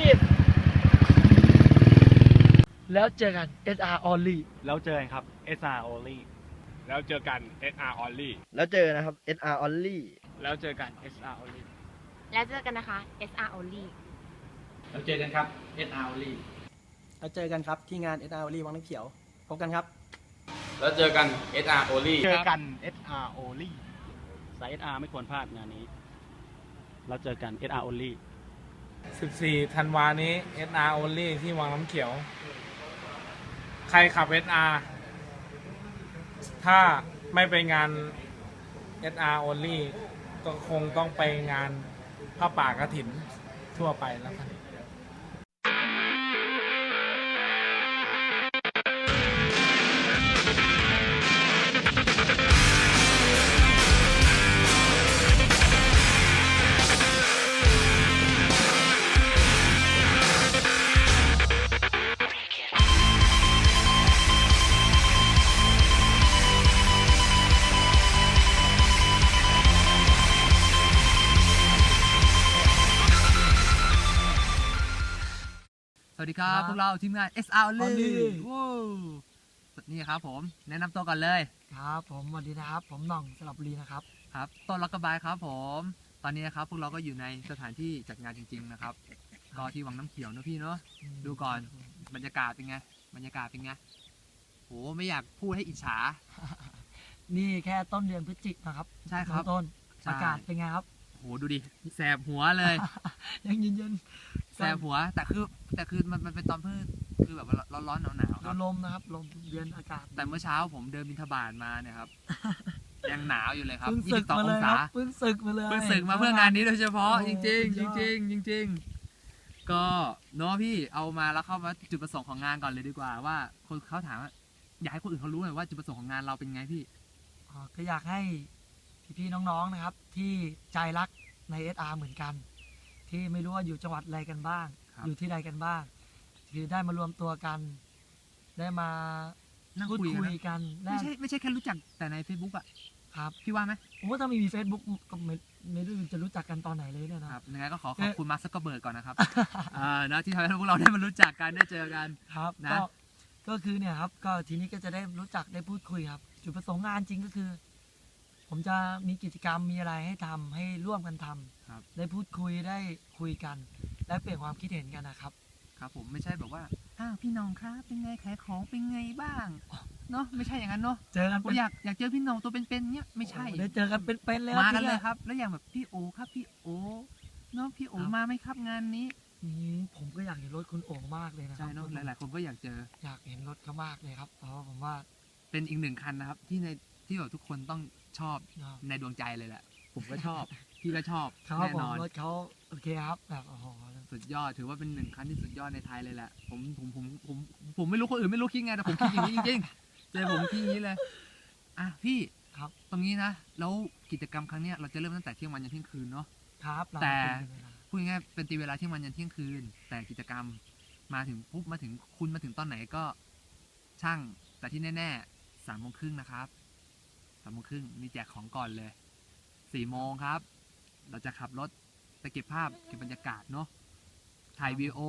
ชีพแล้วเจอกัน SR Only แล้วเจอกันครับ SR Only แล้วเจอกัน SR Only แล้วเจอนะครับ SR Only แล้วเจอกัน SR Only แล้วเจอกันนะคะ SR Only แล้วเจอกันครับ SR Only แล้วเจอกันครับที่งานเอสอาร์ลีวังน้ำเขียว พบกันครับ แล้วเจอกัน SR Only เจอกัน SR Only สาย SR ไม่ควรพลาดงานนี้ แล้วเจอกัน SR Only 14ธันวานี้ SR Only ที่วังน้ำเขียว ใครขับ SR ถ้าไม่ไปงาน SR Only ก็คงต้องไปงานผ้าป่ากระถินทั่วไปแล้วครับ วัสดีครับครับ พวกเราทีมงาน SR Only Only ว้าวนี่ครับผม แนะนำตัวก่อนเลยครับ ผมสวัสดีนะครับ ผมหน่องสลับบุรีนะครับ ครับ ต้นล็อกกระบายครับผม ตอนนี้นะครับพวกเราก็อยู่ในสถานที่จัดงานจริง ๆ นะครับ ก็ที่วังน้ำเขียวนะพี่เนาะ ดูก่อน บรรยากาศเป็นไง บรรยากาศเป็นไง โห ไม่อยากพูดให้อิจฉา นี่แค่ต้นเดือนพฤศจิกนะครับใช่ครับ ต้นใช่อากาศเป็นไงครับ โห ดูดิ แสบหัวเลย ยังเย็น แสบหัว แต่คือแต่คือมันมันเป็นตอนพืชคือแบบว่าร้อนๆหนาวๆๆครับ ลมนะครับ ลมเย็นอากาศแต่เมื่อเช้าผมเดินบินทบาทมาเนี่ยครับ ยังหนาวอยู่เลยครับเพิ่งศึก22มาอเลงยคศารับเพิ่งศึกมาเลย เพิ่งศึกมาเพื่องานนี้โดยเฉพาะ โอ้จโหริง สุดๆยจอดริงๆจริงๆก็เนาะพี่เอามาแล้วเข้ามาจุดประสงค์ของงานก่อนเลยดีกว่า ว่าคนเขาถามว่าอยากให้คนอื่นเขารู้หน่อยว่าจุดประสงค์ของงานเราเป็นไงพี่ อ๋อก็อยากให้พี่ๆน้องๆนะครับ ที่ใจรักใน SR เหมือนกัน ที่ไม่รู้ว่าอยู่จังหวัดอะไรกันบ้าง ครับ อยู่ที่ใดกันบ้าง คือได้มารวมตัวกัน ได้มานั่งพูดคุยคุกันยนะกันแลไม่กใช่ไม่ใช่แค่รู้จักแต่ใน Facebook อะครับพี่ว่าไหมผมว่าถ้าไม่มี Facebook ก็ไม่ไม่รู้จะรู้จักกันตอนไหนเลยเนี่ยนะครับยังไงก็ขอขอบคุณมาร์คซักเกอร์เบิร์กก่อนนะครับ อ่านะที่ทำให้พวกเราได้มารู้จักกันได้เจอกัน ครับนะ ก็ก็คือเนี่ยครับ ก็ทีนี้ก็จะได้รู้จักได้พูดคุยครับ จุดประสงค์งานจริงก็คือ ผมจะมีกิจกรรมมีอะไรให้ทำให้ร่วมกันทำครับได้พูดคุยได้คุยกัน และเปลี่ยนความคิดเห็นกันนะครับ ครับผมไม่ใช่แบบว่าอ้าวพี่น้องครับเป็นไงขายของเป็นไงบ้างเนาะไม่ใช่อย่างนั้นเนาะเจอกันผมอยากอยากเจอพี่น้องตัวเป็นๆเนี้ยไม่ใช่ได้เจอกันเป็นๆเลยมากันทีเลยยครับ แล้วอย่างแบบพี่โอครับพี่โอเนาะพี่โอครับมาไหมครับงานนี้อืมผมก็อยากเห็นรถคุณโอ่งมากเลยนะครัใช่เนาะหลายๆคนก็อยากเจอ อยากเห็นรถเขามากเลยครับเพราะว่าผมว่าเป็นอีกหนึ่งคันนะครับ ที่ใน ที่แบบทุกคนต้องชอบเนาะในดวงใจเลยแหละ ผมก็ชอบ พี่ก็ชอบเขาแน่ผมนอนรถเขาโอเคครับแบบโอ้โหสุดยอดถือว่าเป็นหนึ่งคันที่สุดยอดในไทยเลยแหละผมผมผมผมผมไม่รู้คนอื่นไม่รู้คิดไงแต่ผมคิดอย่างนี้จริงๆเจอผมคิดอย่างนี้เลยอะพี่ครับตรงนี้นะแล้วกิจกรรมครั้งเนี้ยเราจะเริ่มตั้งแต่เที่ยงวันยันเที่ยงคืนเนาะครับเราแต่เป็นเวลาพูดง่ายๆเป็นตีเวลาเที่ยงวันยันเที่ยงคืน แต่กิจกรรมมาถึงปุ๊บมาถึงคุณมาถึงตอนไหนก็ช่างแต่ที่แน่ๆสามโมงครึ่งนะครับสามโมงครึ่งมีแจกของก่อนเลยสี่โมงครับ เราจะขับรถไปเก็บภาพเก็บบรรยากาศเนาะถ่ายวีดีโอ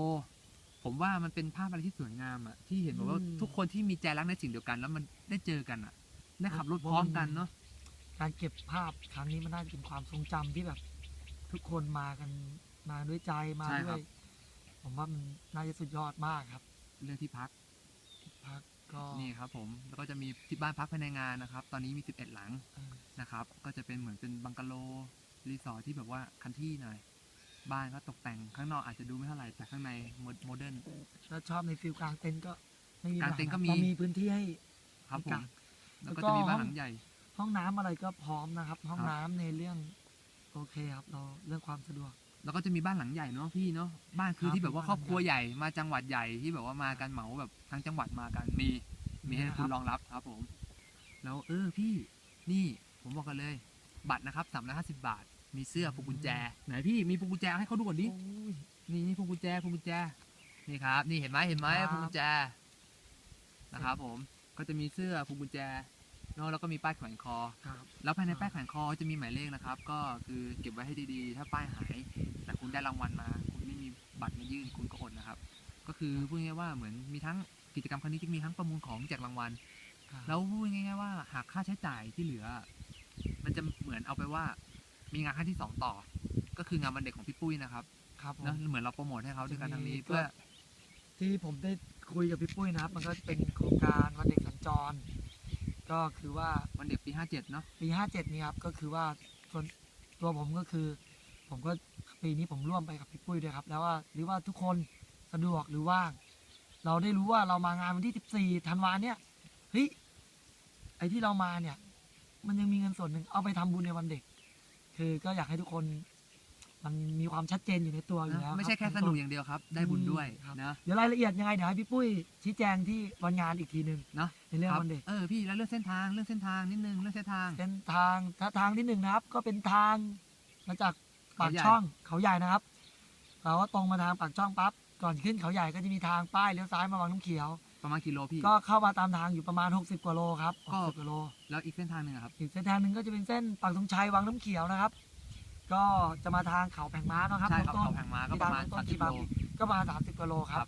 ผมว่ามันเป็นภาพอะไรที่สวยงามอะที่เห็นแบบว่าทุกคนที่มีใจรักในสิ่งเดียวกัน แล้วมันได้เจอกันอะได้ขับรถพร้อมกันเนาะการเก็บภาพครั้งนี้มันน่าจะเป็นความทรงจำที่แบบ ทุกคนมากันมาด้วยใจมาใช่ด้ครัวบยผมว่ามันน่าจะสุดยอดมากครับ เรื่องที่พักพัก ก็นี่ครับผมแล้วก็จะมีที่บ้านพักภายในงานนะครับ ตอนนี้มี 11 หลังเออนะครับ ก็จะเป็นเหมือนเป็นบังกะโลรีสอร์ทที่แบบว่าคันที่หน่อย บ้านก็ตกแต่งข้างนอกอาจจะดูไม่เท่าไหร่แต่ข้างในโมโมเดิร์นถ้าชอบในฟิลกลางเต็นท์ก็ไม่มีกลางเต็นท์ก็มีปัญหามีพื้นที่ให้ครับผกลามงแล้วก็แล้วก็จะมีบ้านหลังใหญ่ ห้องน้ำอะไรก็พร้อมนะครับ ห้องครับน้ำในเรื่องโอเคครับเราเรื่องความสะดวก แล้วก็จะมีบ้านหลังใหญ่เนาะพี่เนาะบ้านคือครับที่แบบว่าเป็นคบ้ารนอบครัวใหญ่มาจังหวัดใหญ่ที่แบบว่ามากันเหมาแบบทั้งจังหวัดมากันมีมีให้นะคคุรัณบรองรับครับผม แล้วเออพี่นี่ผมบอกกันเลย บัตรนะครับสามร้อยห้าสิบบาท มีเสื้อพวงกุญแจ ไหนพี่มีพวงกุญแจให้เขาดูก่อนดิโอ้ยนี่นี่พวงกุญแจพวงกุญแจนี่ครับ นี่เห็นไหมเห็นไหมครับพวงกุญแจนะครับผมก็จะมีเสื้อพวงกุญแจ เนาะแล้วก็มีป้ายแขวนคอ ครับแล้วภายในครับป้ายแขวนคอจะมีหมายเลขนะครับ ก็คือเก็บไว้ให้ดีๆ ถ้าป้ายหาย แต่คุณได้รางวัลมา คุณไม่มีบัตรมายื่นคุณก็อดนะครับ ก็คือพูดง่ายๆว่าเหมือนมีทั้งกิจกรรมครั้งนี้จะมีทั้งประมูลของแจกรางวัลแล้วพูดง่ายๆว่าหากค่าใช้จ่ายที่เหลือ มันจะเหมือนเอาไปว่า มีงานครั้งที่สองต่อ ก็คืองานวันเด็กของพี่ปุ้ยนะครับครับผมนะเหมือนเราโปรโมทให้เขาด้วยกันทางนี้จะมีเพื่อ ที่ผมได้คุยกับพี่ปุ้ยนะครับ มันก็เป็นโครงการวันเด็กสัญจร ก็คือว่าวันเด็กปี 57 เนาะปี 57 นี้ครับก็คือว่าส่วนตัวผมก็คือ ผมก็ปีนี้ผมร่วมไปกับพี่ปุ้ยด้วยครับ แล้วว่าหรือว่าทุกคนสะดวกหรือว่าง เราได้รู้ว่าเรามางานวันที่ 14 ธันวาเนี่ยเฮ้ยไอที่เรามาเนี่ย มันยังมีเงินส่วนหนึ่งเอาไปทำบุญในวันเด็ก คือก็อยากให้ทุกคน มันมีความชัดเจนอยู่ในตัวอยู่แล้วนะไม่ใช่รับแค่สนุกอย่างเดียวครับ ได้บุญด้วยครับนะเดี๋ยวรายละเอียดยังไงเดี๋ยวให้พี่ปุ้ยชี้แจงที่วันงานอีกทีหนึ่งเนาะในเรื่องครับวันเด็กเออพี่แล้วเรื่องเส้นทางเรื่องเส้นทางนิดนึงเรื่องเส้นทางเส้นทางถ้าทางที่หนึ่งนะครับ ก็เป็นทางมาจากปากเขาใหญ่ช่องเขาใหญ่นะครับเราก็ตรงมาทางปากช่องปั๊บก่อนขึ้นเขาใหญ่ก็จะมีทางป้ายเลี้ยวซ้ายมาวังน้ำเขียวประมาณกิโลพี่ก็เข้ามาตามทางอยู่ประมาณ 60 กว่าโลครับก็60กว่าโล แล้วอีกเส้นทางหนึ่งอะครับอีกเส้นทางหนึ่งก็จะเป็นเส้นปากธงชัยวังน้ำเขียวนะครับ ก็จะมาทางเขาแผงม้าเนาะครับใช่ครับต้นเขาแผงม้าก็ประมาณที่ทงต้น30ที่บางโลก็ประมาณ30กว่าโลคครัรับบ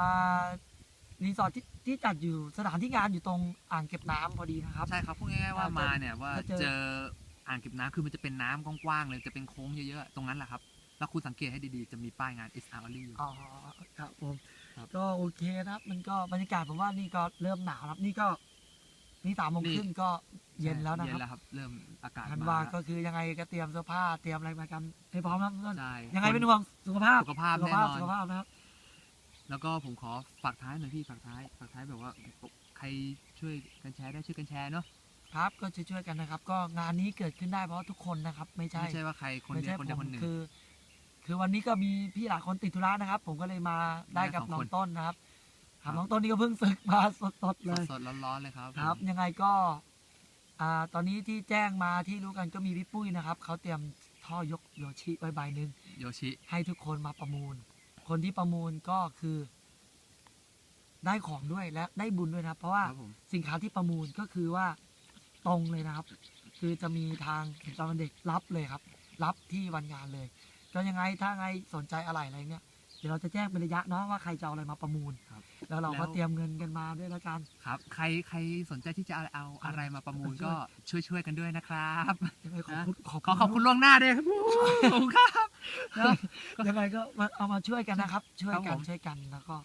อ่ารีสอร์ทที่ที่จัดอยู่สถานที่งานอยู่ตรงอ่างเก็บน้ำพอดีนะครับ ใช่ครับพูดง่ายๆว่าอ่ามาเนี่ยว่าถ้าเจอ เจออ่างเก็บน้ำคือมันจะเป็นน้ำกว้างๆเลยจะเป็นโค้งเยอะๆตรงนั้นแหละครับ แล้วคุณสังเกตให้ดีๆจะมีป้ายงาน SR Only อยู่ อ๋อครับผมครับ ก็โอเคนะครับ มันก็บรรยากาศผมว่านี่ก็เริ่มหนาวแล้วนี่ก็ นี่สามโมงครึ่งก็เย็นแล้วนะเย็คนรับแล้วครับ เริ่มอากาศธันมวาแล้วก็คือยังไงก็เตรียมเสื้อผ้าเตรียมอะไรมากันให้พร้อมนะต้นใช่ยังไงเป็นห่วงสุขภาพสุขภาพสุขแน่ภาพนอนสุขภาพนะครับ แล้วก็ผมขอฝากท้ายหน่อยพี่ฝากท้ายฝากท้ายแบบว่าใครช่วยกันแชร์ได้ช่วยกันแชร์เนาะครับก็ช่วยๆกันนะครับ ก็งานนี้เกิดขึ้นได้เพราะทุกคนนะครับ ไม่ใช่ ไม่ใช่ว่าใครคนไม่เดียใช่วคนผเดียวมคนหนึ่ง คือ คือวันนี้ก็มีพี่หลายคนติดธุระนะครับ ผมก็เลยมาได้กับได้สองน้อคงน ต้นนะครับ คครัรับบน้องต้นนี่ก็เพิ่งศึกมาสดๆเลย สดๆร้อนๆเลยครับครับ ยังไงก็อ่าตอนนี้ที่แจ้งมาที่รู้กันก็มีพี่ปุ้ยนะครับเขาเตรียมท่อยกโยชิไว้ใบหนึ่งโยชิ ให้ทุกคนมาประมูล คนที่ประมูลก็คือ ได้ของด้วยและได้บุญด้วยนะครับเพราะว่าครับผม สินค้าที่ประมูลก็คือว่าตรงเลยนะครับ คือจะมีทางจำวันเด็กรับเลยครับ รับที่วันงานเลย ก็ยังไงถ้าไงสนใจอะไรอะไรเนี่ย เดี๋ยวเราจะแจ้งเป็นระยะเนาะว่าใครจะเอาอะไรมาประมูลครับ แล้วเราแล้ก็วเตรียมเงินกันมาด้วยแล้วกัน ครับ ใครใครสนใจที่จะเอาเอาอะไรมาประมูลช่วยก็ช่วยช่วยๆกันด้วยนะครับ ยังไงขอบคุณขอบขอขอบคุณล่วงหน้าด้วยครับขอบคุณครับ เนอะยังไงก็มาเอามาช่วยกันนะครับ ช่วยครับกัผนมช่วยกันแล้วก็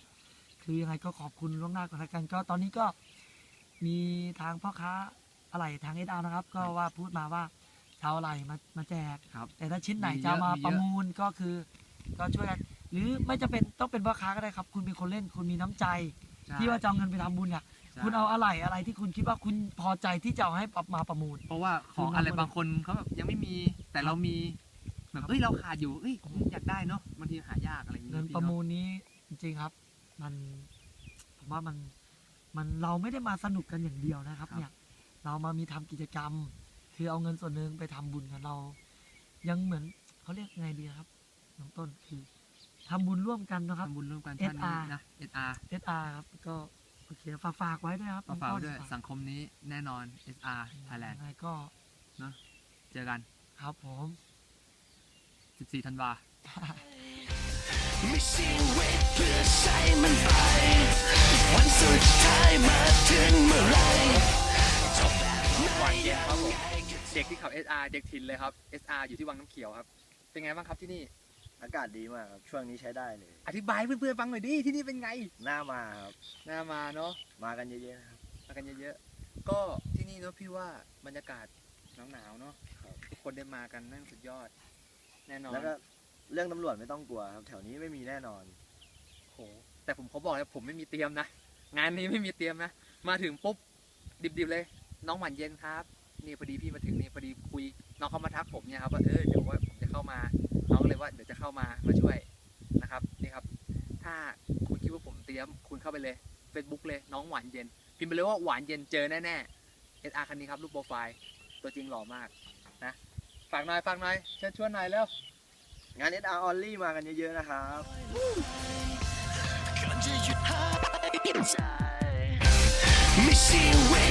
คือยังไงก็ขอบคุณล่วงหน้าก่อนแล้วกันก็ตอนนี้ก็มีทางพ่อค้าอะไรทางเอดานะครับ ก็ว่าพูดมาว่าจะเอาอะไรมามาแจก ครับ แต่ถ้าชิ้นไหนมีเยจะอะเอามามีเยอะ ประมูลก็คือ ก็ช่วยกัน หรือไม่จะเป็นต้องเป็นพ่อค้าก็ได้ครับ คุณเป็นคนเล่นคุณมีน้ำใจใช่ที่ว่าจะเอาเงินไปทำบุญเนี่ยใช่คุณเอาอะไรอะไรที่คุณคิดว่าคุณพอใจที่จะเอาให้มาประมูล เพราะว่าของคืออะไรเราบางคนเขาแบบยังไม่มีแต่เรามีแบบเอ้ยเราขาดอยู่เอ้ยผมอยากได้เนาะบางทีหายากอะไรอย่างเงิเงี้ยนพี่ประเนมูอะลนี้จริงๆครับ มันผมว่ามันมันเราไม่ได้มาสนุกกันอย่างเดียวนะครับ เนี่ย เรามามีทำกิจกรรม คือเอาเงินส่วนหนึ่งไปทำบุญกันเรา ยังเหมือนเขาเรียกไงดีครับ น้องต้นคือทำบุญร่วมกันนะครับ ทำบุญร่วมกันท่านนี้ SR นะ SR SR ครับก็โอเคฝากฝากไว้ด้วยครับฝากฝากน้ไว้องต้นด้วยสังคมนี้แน่นอน SR Thailand ยังไงก็เจอกัน ครับผม 14 ธันวาไม่เสี่ยงเวทเพื่อใช้มันไป วันสุดท้ายมาถึงเมื่อไหรจบแบบหวานเย็นครับผมเด็กที่ขับ SR เด็กถิ่นเลยครับ SR อยู่ที่วังน้ำเขียวครับ เป็นไงบ้างครับที่นี่ อากาศดีมากครับ ช่วงนี้ใช้ได้เลย อธิบายให้เพื่อนๆฟังหน่อยดิที่นี่เป็นไงหน้ามาครับน่ามาเนาะมากันเยอะๆนะครับ มากันเยอะๆก็ที่นี่เนาะพี่ว่าบรรยากาศหนาวๆเนาะทุกคนได้มากันนั่งสุดยอด แน่นอนแล้วก็เรื่องตำรวจไม่ต้องกลัวครับ แถวนี้ไม่มีแน่นอน โหแต่ผมเขาบอกเลยผมไม่มีเตรียมนะ งานนี้ไม่มีเตรียมนะ มาถึงปุ๊บ ดิบๆเลย น้องหวานเย็นครับ นี่พอดีพี่มาถึงนี่พอดีคุย น้องเขามาทักผมเนี่ยครับว่าเออเดี๋ยวว่าผมจะเข้ามา น้องเลยว่าเดี๋ยวจะเข้ามามาช่วยนะครับนี่ครับ ถ้าคุณคิดว่าผมเตรียมคุณเข้าไปเลย Facebook เลยน้องหวานเย็น พิมพ์ไปเลยว่าหวานเย็นเจอแน่ๆ SR คันนี้ครับรูปโปรไฟล์ตัวจริงหล่อมากนะฝากหน่อยฝากหน่อยเชิญชวนหน่อยเร็วงาน SR Only มากันเยอะๆนะครับไม่เสี่เว